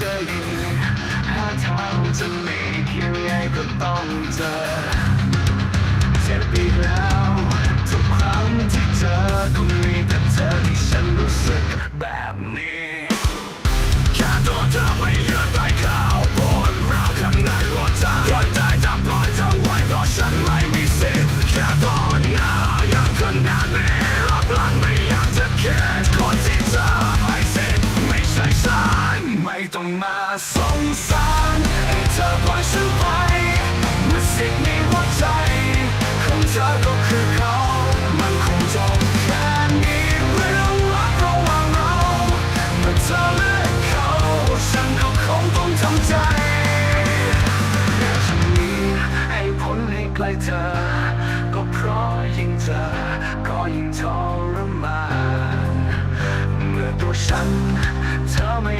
จะดีถ้าทางจะมีเพียงไงก็ต้องเจอเจ็บอีกแล้ว ต้องมาสงสารให้เธอปล่อยฉันไปเมื่อสิ่งในหัวใจของเธอก็คือเขา มันคงจบแค่นี้เรื่องรักระหว่างเราเมื่อเธอเลือกเขาฉันก็คงต้องทำใจแต่ฉันมีให้ผลให้ใกล้เธอ ก็เพราะยิ่งเธอก็ยิ่งทรมานเมื่อตัวฉันเธอไม่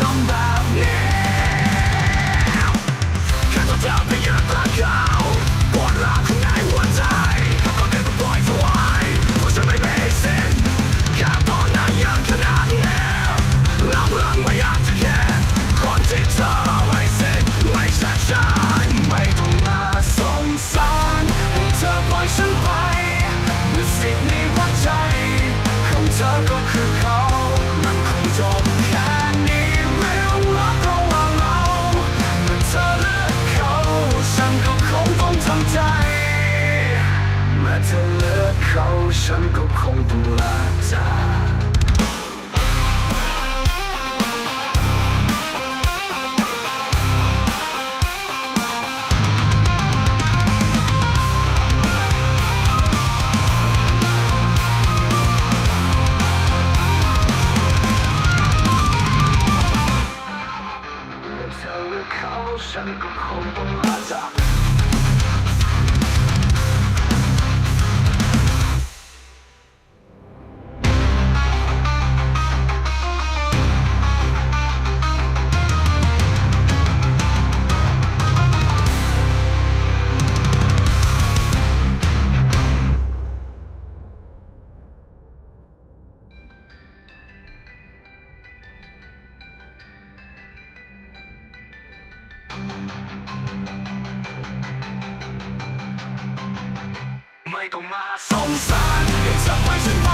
somebody. ฉันก็คงต้องลาจากเขาฉันก็คงต้องลาจาก เลยต้งมาสงสารเด็กสมัยฉันไหม